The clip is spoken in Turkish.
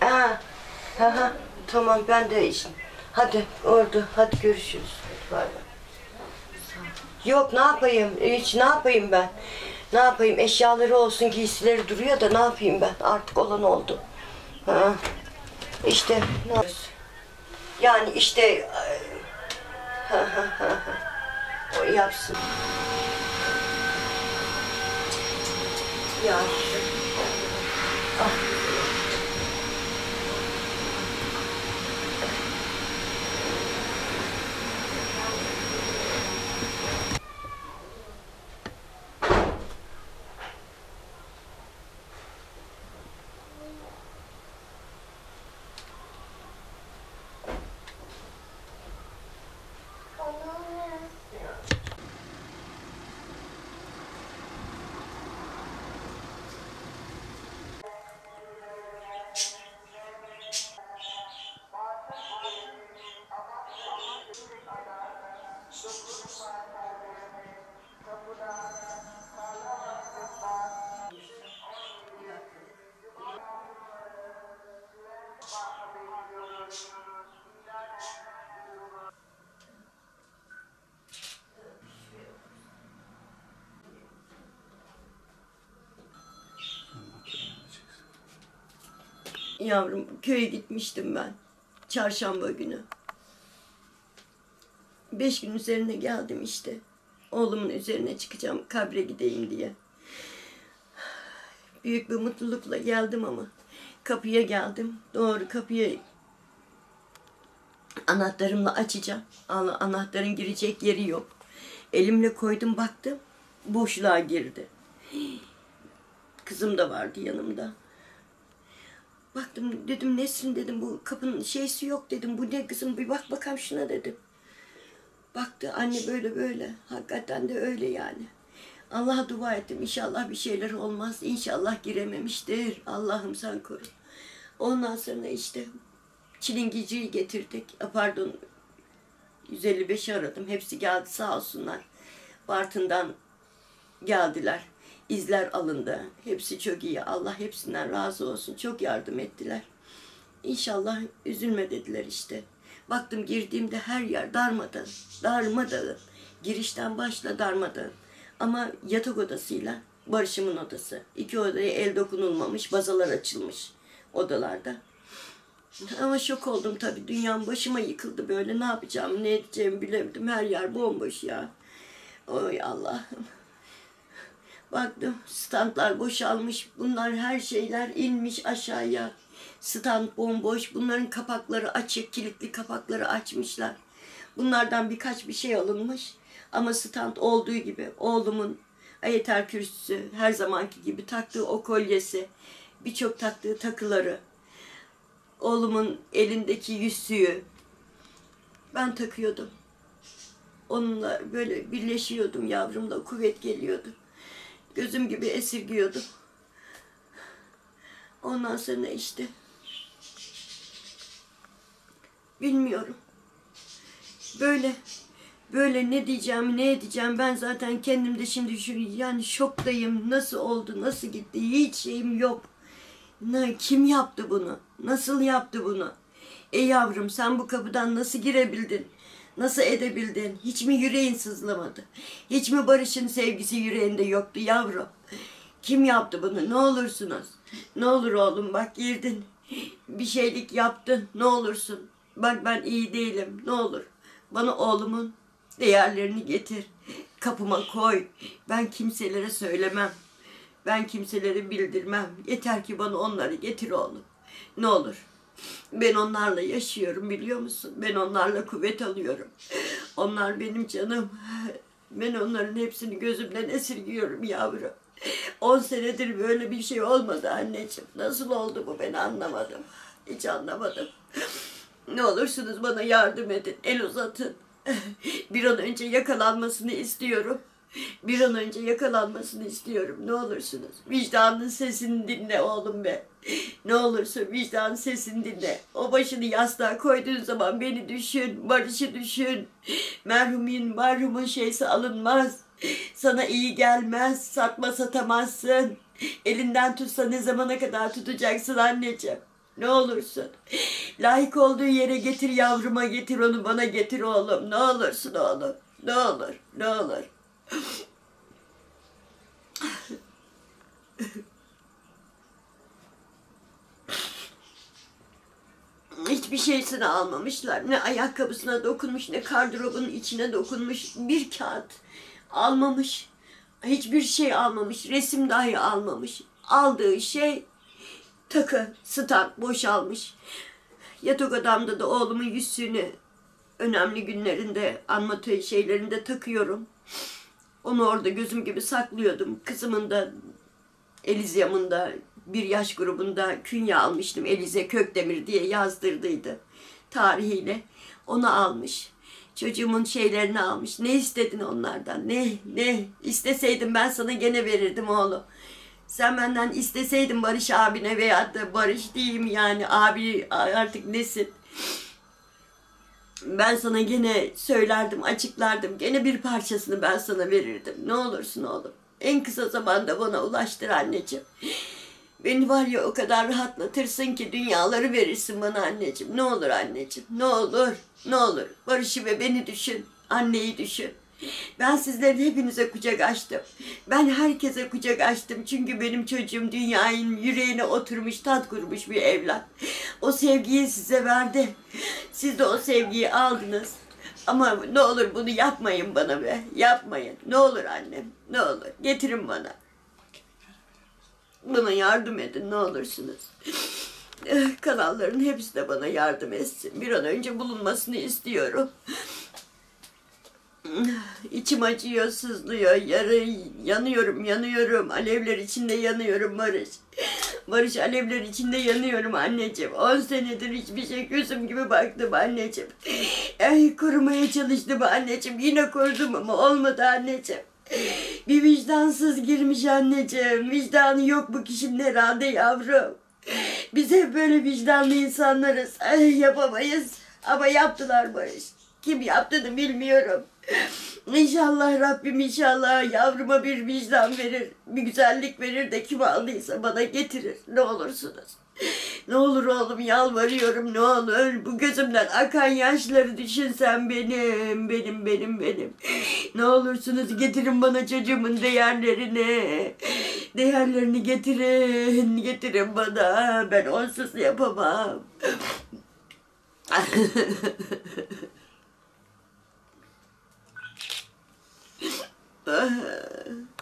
Ha, ha, ha. Tamam ben de işim. Hadi orada hadi görüşürüz. Hadi bay. Yok ne yapayım hiç ne yapayım ben? Ne yapayım eşyaları olsun giysileri duruyor da ne yapayım ben artık olan oldu. Ha. İşte ne yapıyoruz? Yani işte ha, ha, ha, o yapsın. Ya. Yavrum köye gitmiştim ben. Çarşamba günü. Beş gün üzerine geldim işte. Oğlumun üzerine çıkacağım kabre gideyim diye. Büyük bir mutlulukla geldim ama kapıya geldim. Doğru kapıyı anahtarımla açacağım. Ana- Anahtarın girecek yeri yok. Elimle koydum baktım. Boşluğa girdi. Kızım da vardı yanımda. Baktım dedim Nesrin dedim bu kapının şeysi yok dedim. Bu ne kızım bir bak bakalım şuna dedim. Baktı anne böyle böyle. Hakikaten de öyle yani. Allah'a dua ettim. İnşallah bir şeyler olmaz. İnşallah girememiştir. Allah'ım sen koru. Ondan sonra işte çilingiciyi getirdik. A, Pardon 155'i aradım. Hepsi geldi sağ olsunlar. Bartın'dan geldiler. İzler alındı. Hepsi çok iyi. Allah hepsinden razı olsun. Çok yardım ettiler. İnşallah üzülme dediler işte. Baktım girdiğimde her yer darmadağın. Darmadağın. Girişten başla darmadağın. Ama yatak odasıyla Barış'ımın odası. İki odaya el dokunulmamış, bazalar açılmış odalarda. Ama şok oldum tabii. Dünyam başıma yıkıldı böyle. Ne yapacağım, ne edeceğimi bilemedim. Her yer bomboş ya. Oy Allah'ım. Baktım standlar boşalmış. Bunlar her şeyler inmiş aşağıya. Stand bomboş. Bunların kapakları açık. Kilitli kapakları açmışlar. Bunlardan birkaç bir şey alınmış. Ama stand olduğu gibi oğlumun ayeter kürsüsü her zamanki gibi taktığı o kolyesi, birçok taktığı takıları, oğlumun elindeki yüzüğü ben takıyordum. Onunla böyle birleşiyordum yavrumla kuvvet geliyordu. Gözüm gibi esirgiyordum. Ondan sonra işte bilmiyorum. Böyle böyle ne diyeceğim ne edeceğim ben zaten kendimde şimdi şu yani şoktayım. Nasıl oldu nasıl gitti hiç şeyim yok. Ne, kim yaptı bunu? Nasıl yaptı bunu? Ey yavrum sen bu kapıdan nasıl girebildin? Nasıl edebildin? Hiç mi yüreğin sızlamadı? Hiç mi Barış'ın sevgisi yüreğinde yoktu yavrum? Kim yaptı bunu? Ne olursunuz? Ne olur oğlum bak girdin. Bir şeylik yaptın. Ne olursun? Bak ben iyi değilim. Ne olur? Bana oğlumun değerlerini getir. Kapıma koy. Ben kimselere söylemem. Ben kimselere bildirmem. Yeter ki bana onları getir oğlum. Ne olur. Ben onlarla yaşıyorum biliyor musun? Ben onlarla kuvvet alıyorum. Onlar benim canım. Ben onların hepsini gözümden esirgiyorum yavrum. On senedir böyle bir şey olmadı anneciğim. Nasıl oldu bu ben anlamadım. Hiç anlamadım. Ne olursunuz bana yardım edin. El uzatın. Bir an önce yakalanmasını istiyorum. Bir an önce yakalanmasını istiyorum. Ne olursunuz. Vicdanın sesini dinle oğlum be. Ne olursun vicdanın sesini dinle. O başını yastığa koyduğun zaman beni düşün. Barış'ı düşün. Merhumin, merhumun şeysi alınmaz. Sana iyi gelmez. Satma satamazsın. Elinden tutsa ne zamana kadar tutacaksın anneciğim. Ne olursun. Layık olduğu yere getir yavruma getir onu bana getir oğlum. Ne olursun oğlum. Ne olur. Ne olur. Hiçbir şeysini almamışlar. Ne ayakkabısına dokunmuş, ne kardırobunun içine dokunmuş. Bir kağıt almamış. Hiçbir şey almamış. Resim dahi almamış. Aldığı şey takı, stand boşalmış. Yatak odamda da oğlumun yüzüğünü önemli günlerinde, tö- şeylerinde takıyorum. Onu orada gözüm gibi saklıyordum. Kızımın da Elizyam'ında bir yaş grubunda künye almıştım. Elize Kökdemir diye yazdırdıydı tarihiyle. Onu almış. Çocuğumun şeylerini almış. Ne istedin onlardan? Ne? Ne? İsteseydim ben sana gene verirdim oğlum. Sen benden isteseydin Barış abine veya da Barış diyeyim yani abi artık nesin? Ben sana gene söylerdim, açıklardım. Gene bir parçasını ben sana verirdim. Ne olursun oğlum. En kısa zamanda bana ulaştır anneciğim. Beni var ya o kadar rahatlatırsın ki dünyaları verirsin bana anneciğim. Ne olur anneciğim, ne olur, ne olur. Barış'ı ve beni düşün, anneyi düşün. Ben sizlerin hepinize kucak açtım. Ben herkese kucak açtım. Çünkü benim çocuğum dünyanın yüreğine oturmuş, tat kurmuş bir evlat. O sevgiyi size verdi. Siz de o sevgiyi aldınız. Ama ne olur bunu yapmayın bana be. Yapmayın. Ne olur annem. Ne olur. Getirin bana. Bana yardım edin ne olursunuz. Eh, Kanalların hepsi de bana yardım etsin. Bir an önce bulunmasını istiyorum. İçim acıyor, sızlıyor, yarı yanıyorum, yanıyorum. Alevler içinde yanıyorum Barış. Barış alevler içinde yanıyorum anneciğim. 10 senedir hiçbir şey gözüm gibi baktım anneciğim. Ay korumaya çalıştım anneciğim. Yine korudum ama olmadı anneciğim. Bir vicdansız girmiş anneciğim. Vicdanı yok bu kişinin herhalde yavrum. Biz hep böyle vicdanlı insanlarız. Ay, yapamayız. Ama yaptılar Barış. Kim yaptığını bilmiyorum. İnşallah Rabbim inşallah yavruma bir vicdan verir. Bir güzellik verir de kim aldıysa bana getirir. Ne olursunuz. Ne olur oğlum yalvarıyorum ne olur. Bu gözümden akan yaşları düşünsen benim, benim, benim, benim. Ne olursunuz getirin bana çocuğumun değerlerini. Değerlerini getirin, getirin bana. Ben onsuz yapamam. for her.